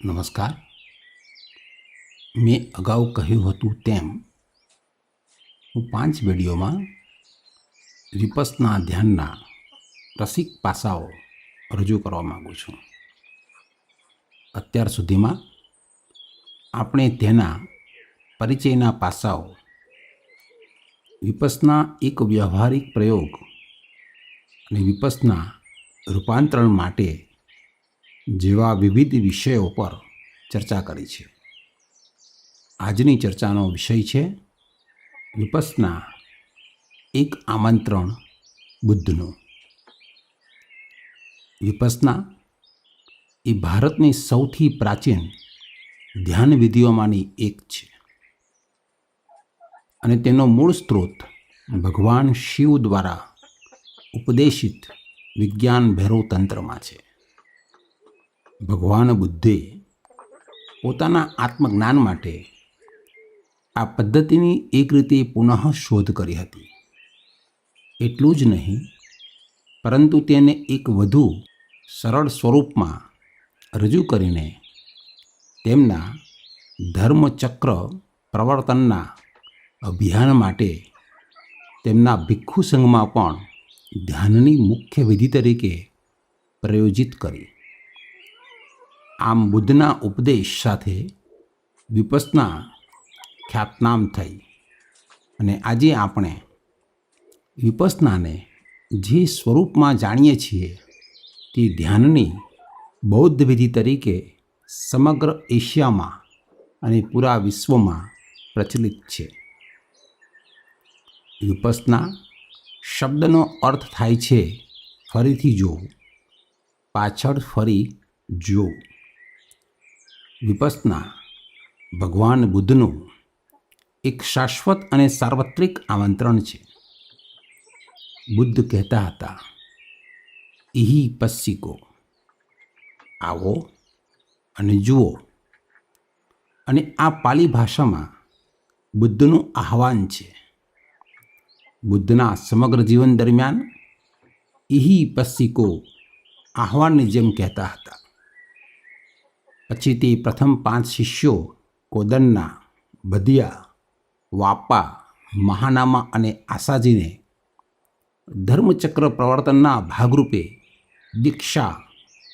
નમસ્કાર. મેં અગાઉ કહ્યું હતું તેમ, હું પાંચ વિડીયોમાં વિપસના ધ્યાનના રસિક પાસાઓ રજૂ કરવા માગું છું. અત્યાર સુધીમાં આપણે તેના પરિચયના પાસાઓ, વિપસના એક વ્યવહારિક પ્રયોગ અને વિપસના રૂપાંતરણ માટે જેવા વિવિધ વિષયો પર ચર્ચા કરી છે. આજની ચર્ચાનો વિષય છે વિપસના એક આમંત્રણ બુદ્ધનું. વિપસના એ ભારતની સૌથી પ્રાચીન ધ્યાન વિધિઓમાંની એક છે. અને તેનો મૂળ સ્ત્રોત ભગવાન શિવ દ્વારા ઉપદેશિત વિજ્ઞાન ભૈરવ તંત્રમાં છે. ભગવાન બુદ્ધે પોતાના આત્મજ્ઞાન માટે આ પદ્ધતિની એક રીતે પુનઃ શોધ કરી હતી. એટલું જ નહીં, પરંતુ તેને એક વધુ સરળ સ્વરૂપમાં રજૂ કરીને તેમના ધર્મચક્ર પ્રવર્તનના અભિયાન માટે તેમના ભિક્ષુ સંઘમાં પણ ધ્યાનની મુખ્ય વિધિ તરીકે પ્રયોજિત કરી. આમ બુદ્ધના ઉપદેશ સાથે વિપસના ખ્યાતનામ થઈ. અને આજે આપણે વિપસનાને જે સ્વરૂપમાં જાણીએ છીએ તે ધ્યાનની બૌદ્ધ વિધિ તરીકે સમગ્ર એશિયામાં અને પૂરા વિશ્વમાં પ્રચલિત છે. વિપસના શબ્દનો અર્થ થાય છે, ફરીથી જોવું પાછળ ફરી જોવું વિપસના. ભગવાન બુદ્ધનું એક શાશ્વત અને સાર્વત્રિક આમંત્રણ છે. બુદ્ધ કહેતા હતા ઇહી પસ્સિકો, આવો અને જુઓ. અને આ પાલી ભાષામાં બુદ્ધનું આહવાન છે. બુદ્ધના સમગ્ર જીવન દરમિયાન ઇહી પસ્સિકો આહવાનની જેમ કહેતા હતા. પછી તે પ્રથમ પાંચ શિષ્યો કોદન્ના, બધિયા વાપા મહાનામા અને આશાજીને ધર્મચક્ર પ્રવર્તનના ભાગરૂપે દીક્ષા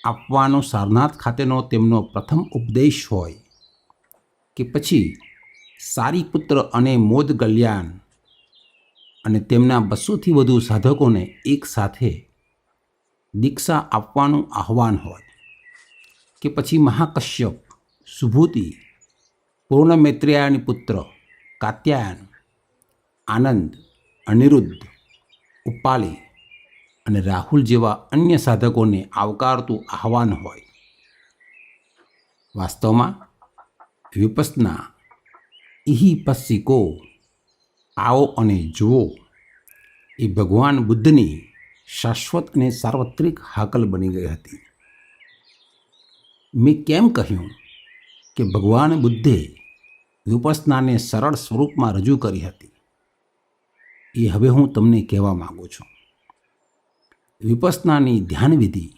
આપવાનો સારનાથ ખાતેનો તેમનો પ્રથમ ઉપદેશ હોય કે પછી સારીપુત્ર અને મોદ કલ્યાણ અને તેમના બસોથી વધુ સાધકોને એકસાથે દીક્ષા આપવાનું આહવાન હોય. કે પછી મહાકશ્યપ, સુભૂતિ પૂર્ણમૈત્રેયાની પુત્ર, કાત્યાયન, આનંદ, અનિરુદ્ધ, ઉપાલી અને રાહુલ જેવા અન્ય સાધકોને આવકારતું આહવાન હોય. વાસ્તવમાં વિપસના ઇહી પસ્સિકો, આવો અને જુઓ, એ ભગવાન બુદ્ધની શાશ્વત અને સાર્વત્રિક હાકલ બની ગઈ હતી. મેં કેમ કહ્યું કે ભગવાન બુદ્ધે વિપસનાને સરળ સ્વરૂપમાં રજૂ કરી હતી? એ હવે હું તમને કહેવા માગું છું. વિપસનાની ધ્યાનવિધિ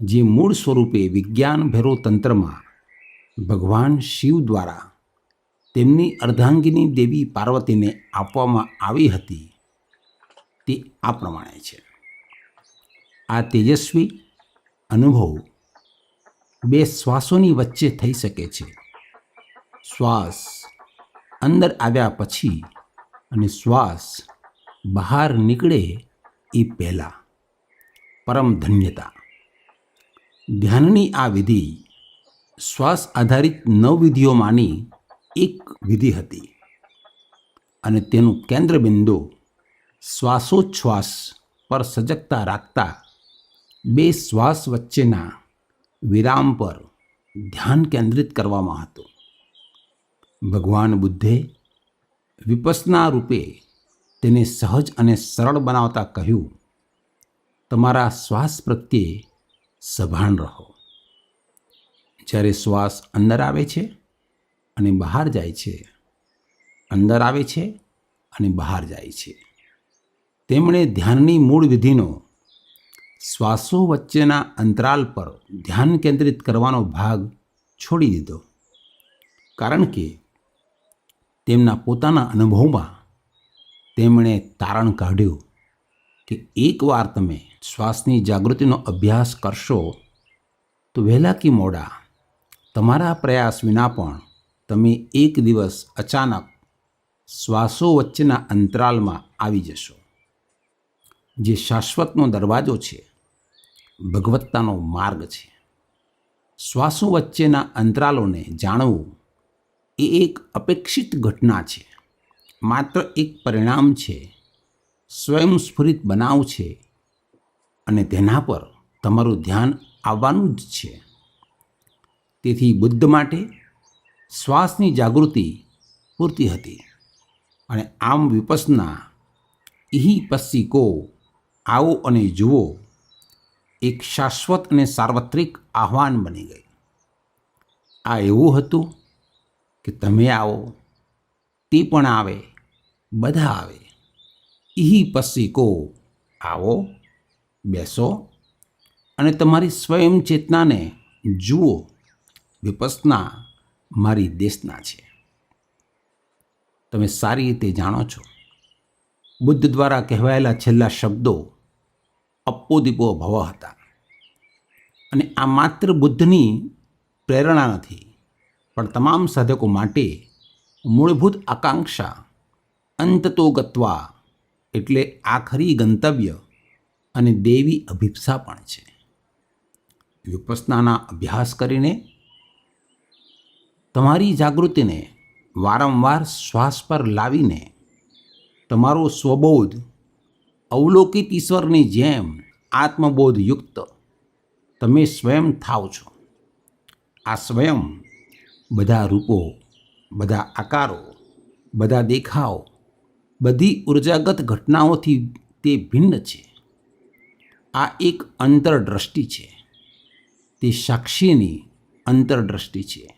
જે મૂળ સ્વરૂપે વિજ્ઞાન ભેરો તંત્રમાં ભગવાન શિવ દ્વારા તેમની અર્ધાંગિની દેવી પાર્વતીને આપવામાં આવી હતી તે આ પ્રમાણે છે. આ તેજસ્વી અનુભવ બે શ્વાસોની વચ્ચે થઈ શકે છે. શ્વાસ અંદર આવ્યા પછી અને શ્વાસ બહાર નીકળે એ પહેલાં. પરમ ધન્યતા. ધ્યાનની આ વિધિ શ્વાસ આધારિત નવ વિધિઓમાંની એક વિધિ હતી. અને તેનું કેન્દ્રબિંદુ શ્વાસોચ્છ્વાસ પર સજગતા રાખતા બે શ્વાસ વચ્ચેના વિરામ પર ધ્યાન કેન્દ્રિત કરવામાં હતું. ભગવાન બુદ્ધે વિપસના રૂપે તેને સહજ અને સરળ બનાવતા કહ્યું, તમારા શ્વાસ પ્રત્યે સભાન રહો. જ્યારે શ્વાસ અંદર આવે છે અને બહાર જાય છે, અંદર આવે છે અને બહાર જાય છે. તેમણે ધ્યાનની મૂળ વિધિનો શ્વાસો વચ્ચેના અંતરાલ પર ધ્યાન કેન્દ્રિત કરવાનો ભાગ છોડી દીધો. કારણ કે તેમના પોતાના અનુભવમાં તેમણે તારણ કાઢ્યું કે એકવાર તમે શ્વાસની જાગૃતિનો અભ્યાસ કરશો, તો વહેલા કે મોડા તમારા પ્રયાસ વિના પણ તમે એક દિવસ અચાનક શ્વાસો વચ્ચેના અંતરાલમાં આવી જશો. જે શાશ્વતનો દરવાજો છે ભગવત્તાનો માર્ગ છે. શ્વાસો વચ્ચેના અંતરાલોને જાણવું એ એક અપેક્ષિત ઘટના છે. માત્ર એક પરિણામ છે. સ્વયંસ્ફુરિત બનાવ છે અને તેના પર તમારું ધ્યાન આવવાનું જ છે. તેથી બુદ્ધ માટે શ્વાસની જાગૃતિ પૂરતી હતી અને આમ વિપસના ઇહી પસ્સી કો આવો અને જુઓ એક શાશ્વત અને સાર્વત્રિક આહ્વાન બની ગઈ આ એવું હતું કે તમે આવો, તે પણ આવે, બધા આવે. ઇહી પસીકો આવો, બેસો અને તમારી સ્વયં ચેતનાને જુઓ, વિપસના મારી દેશના છે. તમે સારી રીતે જાણો છો. બુદ્ધ દ્વારા કહેવાયેલા છેલ્લા શબ્દો અપ્પોદીપો ભવ હતા. અને આ માત્ર બુદ્ધની પ્રેરણા નથી, પણ તમામ સાધકો માટે મૂળભૂત આકાંક્ષા અંતતો ગત્વા એટલે આખરી ગંતવ્ય અને દેવી અભિપ્સા પણ છે. વિપસનાના અભ્યાસ કરીને તમારી જાગૃતિને વારંવાર શ્વાસ પર લાવીને તમારો સ્વબોધ અવલોકિત ઈશ્વરની જેમ આત્મબોધયુક્ત તમે સ્વયં થાવ છો. આ સ્વયં બધા રૂપો, બધા આકારો, બધા દેખાવ, બધી ઉર્જાગત ઘટનાઓથી તે ભિન્ન છે. આ એક અંતરદ્રષ્ટિ છે. તે સાક્ષીની અંતરદ્રષ્ટિ છે.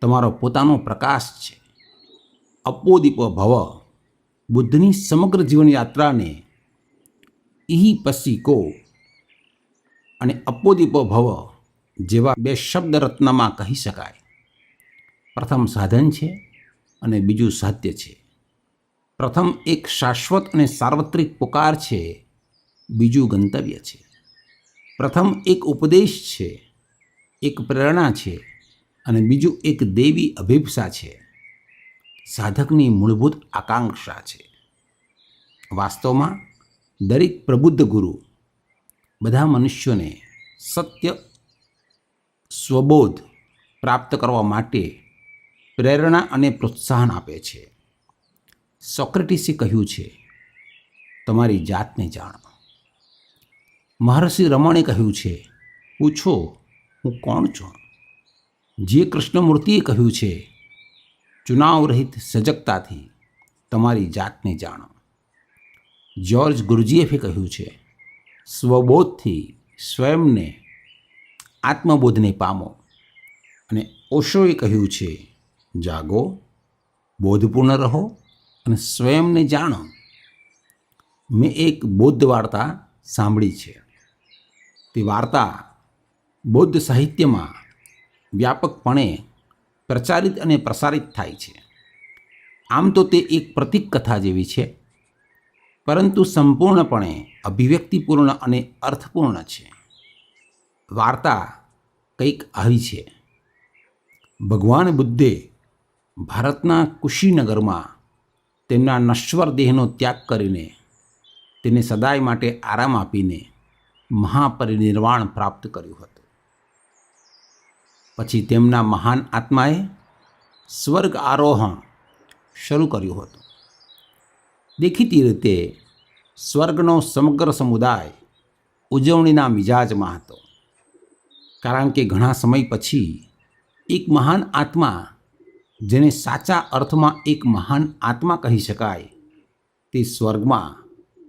તમારો પોતાનો પ્રકાશ છે. અપોદીપ ભવ બુદ્ધની સમગ્ર જીવનયાત્રાને ઇહી પસી કો અને અપોદીપો ભવ જેવા બે શબ્દ રત્નમાં કહી શકાય. પ્રથમ સાધન છે અને બીજું સાધ્ય છે. પ્રથમ એક શાશ્વત અને સાર્વત્રિક પુકાર છે, બીજું ગંતવ્ય છે. પ્રથમ એક ઉપદેશ છે, એક પ્રેરણા છે અને બીજું એક દેવી અભિપ્સા છે. સાધકની મૂળભૂત આકાંક્ષા છે. વાસ્તવમાં દરેક પ્રબુદ્ધ ગુરુ બધા મનુષ્યોને સત્ય, સ્વબોધ પ્રાપ્ત કરવા માટે પ્રેરણા અને પ્રોત્સાહન આપે છે. સોક્રેટિસે કહ્યું છે, તમારી જાતને જાણો. મહર્ષિ રમણે કહ્યું છે, પૂછો, હું કોણ છું? જે કૃષ્ણમૂર્તિએ કહ્યું છે, ચુનાવ રહિત સજગતાથી તમારી જાતને જાણો. જ્યોર્જ ગુરુજીએફે કહ્યું છે, સ્વબોધથી સ્વયંને આત્મબોધને પામો. અને ઓશોએ કહ્યું છે, જાગો, બોધપૂર્ણ રહો અને સ્વયંને જાણો. મેં એક બૌદ્ધ વાર્તા સાંભળી છે. તે વાર્તા બૌદ્ધ સાહિત્યમાં વ્યાપકપણે પ્રચારિત અને પ્રસારિત થાય છે. આમ તો તે એક પ્રતીક કથા જેવી છે. પરંતુ સંપૂર્ણપણે અભિવ્યક્તિપૂર્ણ અને અર્થપૂર્ણ છે. વાર્તા કંઈક આવી છે. ભગવાન બુદ્ધે ભારતના કુશીનગરમાં તેમના નશ્વર દેહનો ત્યાગ કરીને તેને સદાય માટે આરામ આપીને મહાપરિનિર્વાણ પ્રાપ્ત કર્યું હતું. પછી તેમના મહાન આત્માએ સ્વર્ગ આરોહણ શરૂ કર્યું હતું. દેખીતી રીતે સ્વર્ગનો સમગ્ર સમુદાય ઉજવણીના મિજાજમાં હતો. કારણ કે ઘણા સમય પછી એક મહાન આત્મા, જેને સાચા અર્થમાં એક મહાન આત્મા કહી શકાય, તે સ્વર્ગમાં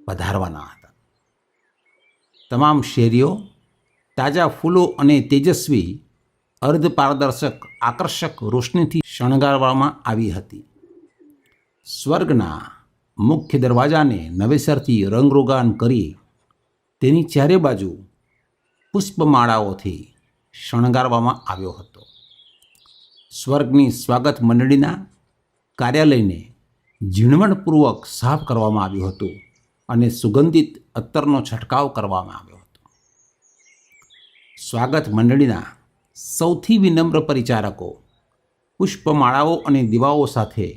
પધારવાના હતા. તમામ શેરીઓ, તાજા ફૂલો અને તેજસ્વી અર્ધ પારદર્શક, આકર્ષક રોશનીથી શણગારવામાં આવી હતી. સ્વર્ગના મુખ્ય દરવાજાને નવેસરથી રંગરોગાન કરી તેની ચારે બાજુ પુષ્પમાળાઓથી શણગારવામાં આવ્યો હતો. સ્વર્ગની સ્વાગત મંડળીના કાર્યાલયને ઝીણવટપૂર્વક સાફ કરવામાં આવ્યું હતું અને સુગંધિત અત્તરનો છંટકાવ કરવામાં આવ્યો હતો. સ્વાગત મંડળીના સૌથી વિનમ્ર પરિચારકો પુષ્પમાળાઓ અને દીવાઓ સાથે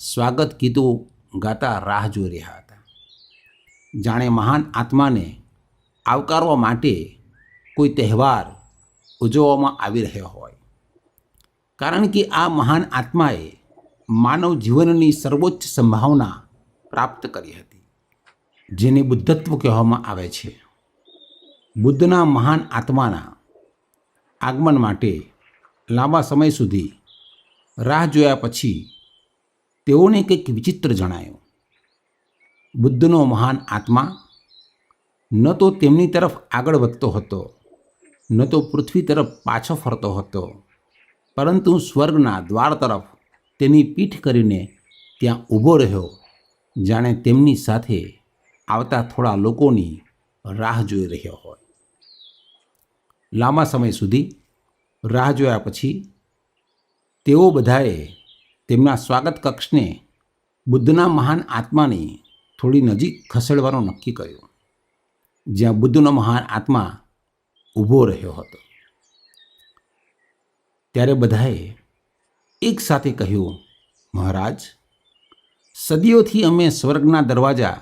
સ્વાગત ગીતો ગાતા રાહ જોઈ રહ્યા હતા. જાણે મહાન આત્માને આવકારવા માટે કોઈ તહેવાર ઉજવવામાં આવી રહ્યો હોય. કારણ કે આ મહાન આત્માએ માનવ જીવનની સર્વોચ્ચ સંભાવના પ્રાપ્ત કરી હતી, જેને બુદ્ધત્વ કહેવામાં આવે છે. બુદ્ધના મહાન આત્માના આગમન માટે લાંબા સમય સુધી રાહ જોયા પછી તેઓને કંઈક વિચિત્ર જણાયું. બુદ્ધનો મહાન આત્મા ન તો તેમની તરફ આગળ વધતો હતો, ન તો પૃથ્વી તરફ પાછો ફરતો હતો, પરંતુ સ્વર્ગના દ્વાર તરફ તેની પીઠ કરીને ત્યાં ઊભો રહ્યો, જાણે તેમની સાથે આવતા થોડા લોકોની રાહ જોઈ રહ્યો હોય. લાંબા સમય સુધી રાહ જોયા પછી તેઓ બધાએ તેમના સ્વાગત કક્ષને બુદ્ધના મહાન આત્માની થોડી નજીક ખસેડવાનું નક્કી કર્યું, જ્યાં બુદ્ધનો મહાન આત્મા ઊભો રહ્યો હતો. ત્યારે બધાએ એક સાથે કહ્યું, મહારાજ, સદીઓથી અમે સ્વર્ગના દરવાજા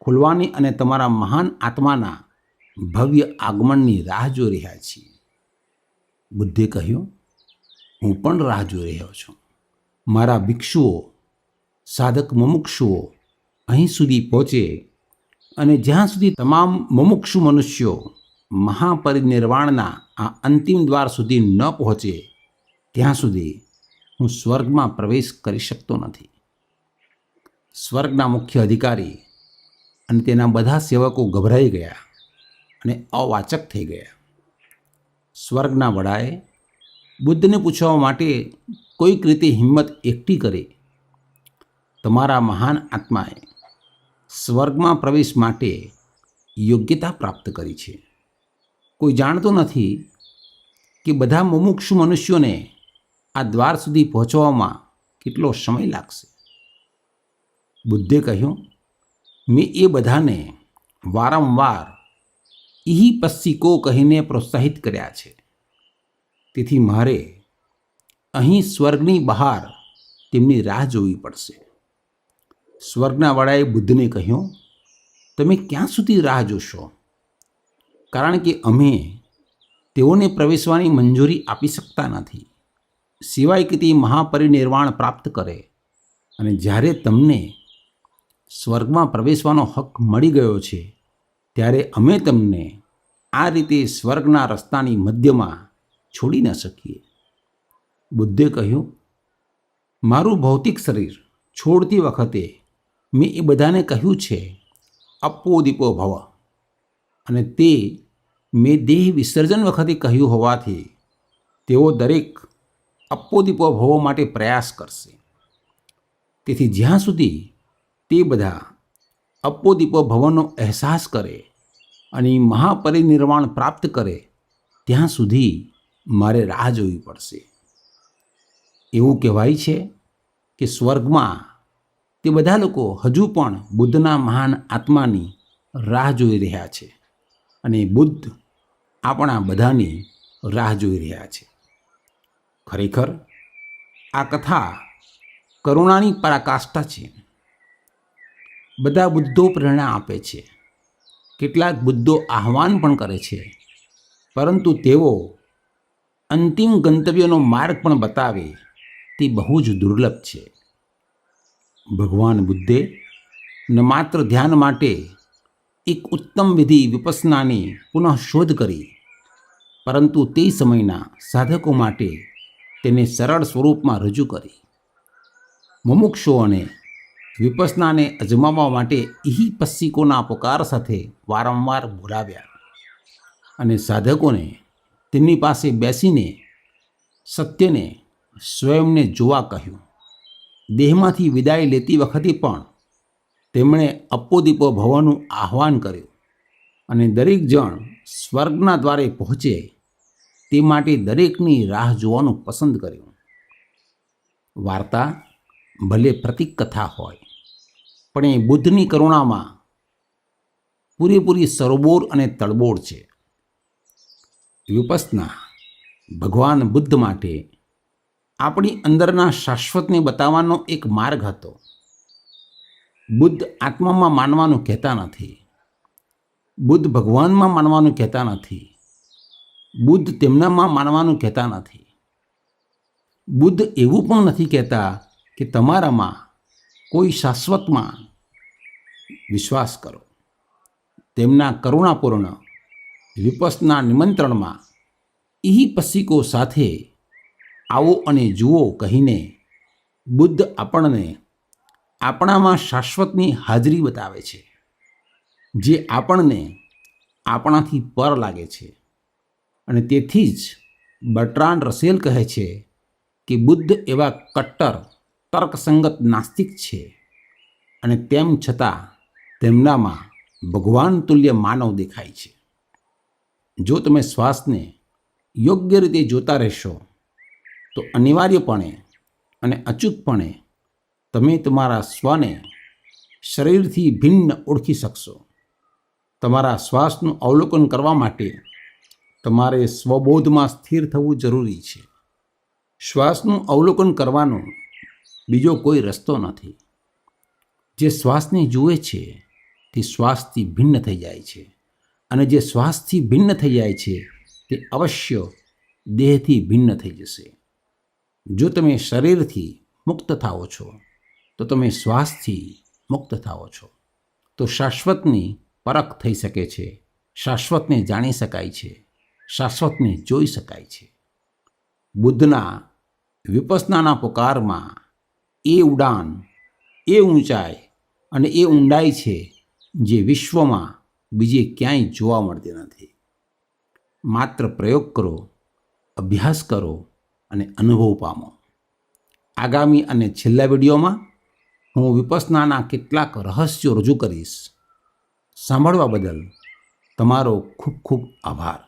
ખોલવાની અને તમારા મહાન આત્માના ભવ્ય આગમનની રાહ જોઈ રહ્યા છીએ. બુદ્ધે કહ્યું, હું પણ રાહ જોઈ રહ્યો છું. મારા ભિક્ષુઓ, સાધક મુમુક્ષુઓ અહીં સુધી પહોંચે અને જ્યાં સુધી તમામ મુમુક્ષુ મનુષ્યો મહાપરિનિર્વાણના આ અંતિમ દ્વાર સુધી ન પહોંચે, ત્યાં સુધી હું સ્વર્ગમાં પ્રવેશ કરી શકતો નથી. સ્વર્ગના મુખ્ય અધિકારી અને તેના બધા સેવકો ગભરાઈ ગયા અને અવાચક થઈ ગયા. સ્વર્ગના વડાએ બુદ્ધને પૂછવા માટે કોઈક રીતે હિંમત એકઠી કરે, તમારા મહાન આત્માએ સ્વર્ગમાં પ્રવેશ માટે યોગ્યતા પ્રાપ્ત કરી છે. કોઈ જાણતો નથી કે બધા મુમુક્ષુ મનુષ્યોને આ દ્વાર સુધી પહોંચવામાં કેટલો સમય લાગશે. બુદ્ધે કહ્યું, મેં એ બધાને વારંવાર ઇહી પસ્સિકો કહીને પ્રોત્સાહિત કર્યા છે. તેથી મારે અહીં સ્વર્ગની બહાર તેમની રાહ જોવી પડશે. સ્વર્ગના વડાએ બુદ્ધને કહ્યું, તમે ક્યાં સુધી રાહ જોશો? કારણ કે અમે તેઓને પ્રવેશવાની મંજૂરી આપી શકતા નથી. સિવાય કે તે મહાપરિનિર્વાણ પ્રાપ્ત કરે. અને જ્યારે તમને સ્વર્ગમાં પ્રવેશવાનો હક મળી ગયો છે, ત્યારે અમે તમને આ રીતે સ્વર્ગના રસ્તાની મધ્યમાં છોડી ન શકીએ. બુદ્ધે કહ્યું, મારું ભૌતિક શરીર છોડતી વખતે મેં એ બધાને કહ્યું છે દીપો ભવ. અને તે મેં દેહ વિસર્જન વખતે કહ્યું હોવાથી તેઓ દરેક દીપો ભવો માટે પ્રયાસ કરશે. તેથી જ્યાં સુધી તે બધા અપ્પો દીપો ભવનનો અહેસાસ કરે અને મહાપરિનિર્વાણ પ્રાપ્ત કરે, ત્યાં સુધી મારે રાહ જોવી પડશે. એવું કહેવાય છે કે સ્વર્ગમાં તે બધા લોકો હજુ પણ બુદ્ધના મહાન આત્માની રાહ જોઈ રહ્યા છે અને બુદ્ધ આપણા બધાની રાહ જોઈ રહ્યા છે. ખરેખર આ કથા કરુણાની પરાકાષ્ઠા છે. બધા બુદ્ધો પ્રેરણા આપે છે. કેટલાક બુદ્ધો આહ્વાન પણ કરે છે. પરંતુ તેઓ અંતિમ ગંતવ્યનો માર્ગ પણ બતાવે તે બહુ જ દુર્લભ છે. ભગવાન બુદ્ધે ન માત્ર ધ્યાન માટે એક ઉત્તમ વિધિ વિપસનાની પુનઃ શોધ કરી, પરંતુ તે સમયના સાધકો માટે તેને સરળ સ્વરૂપમાં રજૂ કરી. મુમુક્ષોને વિપસનાને અજમાવવા માટે ઇહી પસ્સિકોના પોકાર સાથે વારંવાર બોલાવ્યા અને સાધકોને તેમની પાસે બેસીને સત્યને સ્વયંને જોવા કહ્યું. દેહમાંથી વિદાય લેતી વખતે પણ તેમણે અપોદીપો ભવાનું આહ્વાન કર્યું અને દરેક જણ સ્વર્ગના દ્વારે પહોંચે તે માટે દરેકની રાહ જોવાનું પસંદ કર્યું. વાર્તા ભલે પ્રતિક કથા હોય, પણ એ બુદ્ધની કરુણામાં પૂરેપૂરી સરોબોર અને તડબોળ છે. વિપસના ભગવાન બુદ્ધ માટે આપણી અંદરના શાશ્વતને બતાવવાનો એક માર્ગ હતો. બુદ્ધ આત્મામાં માનવાનું કહેતા નથી. બુદ્ધ ભગવાનમાં માનવાનું કહેતા નથી. બુદ્ધ તેમનામાં માનવાનું કહેતા નથી. બુદ્ધ એવું પણ નથી કહેતા કે તમારામાં કોઈ શાશ્વતમાં વિશ્વાસ કરો. તેમના કરુણાપૂર્ણ વિપસના નિમંત્રણમાં ઈ પસિકો સાથે આવો અને જુઓ કહીને બુદ્ધ આપણને આપણામાં શાશ્વતની હાજરી બતાવે છે, જે આપણને આપણાથી પર લાગે છે. અને તેથી જ બટ્રાન્ડ રસેલ કહે છે કે બુદ્ધ એવા કટ્ટર, તર્કસંગત નાસ્તિક છે અને તેમ છતાં તેમનામાં ભગવાન તુલ્ય માનવ દેખાય છે. જો તમે શ્વાસને યોગ્ય રીતે જોતા રહેશો તો અનિવાર્યપણે અને અચૂકપણે તમે તમારા સ્વને શરીરથી ભિન્ન ઓળખી શકશો. તમારા શ્વાસનું અવલોકન કરવા માટે તમારે સ્વબોધમાં સ્થિર થવું જરૂરી છે. શ્વાસનું અવલોકન કરવાનો બીજો કોઈ રસ્તો નથી. જે શ્વાસને જુએ છે તે શ્વાસથી ભિન્ન થઈ જાય છે અને જે શ્વાસથી ભિન્ન થઈ જાય છે તે અવશ્ય દેહથી ભિન્ન થઈ જશે. જો તમે શરીરથી મુક્ત થાઓ છો, તો તમે શ્વાસથી મુક્ત થાઓ છો. તો શાશ્વતની પરખ થઈ શકે છે, શાશ્વતને જાણી શકાય છે, શાશ્વતને જોઈ શકાય છે. બુદ્ધના વિપસનાના પુકારમાં એ ઉડાન એ ઊંચાઈ અને એ ઊંડાઈ છે જે વિશ્વમાં બીજે ક્યાંય જોવા મળતી નથી. માત્ર પ્રયોગ કરો, અભ્યાસ કરો અને અનુભવ પામો. આગામી અને છેલ્લા વિડીયોમાં હું વિપસનાના કેટલાક રહસ્યો રજૂ કરીશ. સાંભળવા બદલ તમારો ખૂબ ખૂબ આભાર.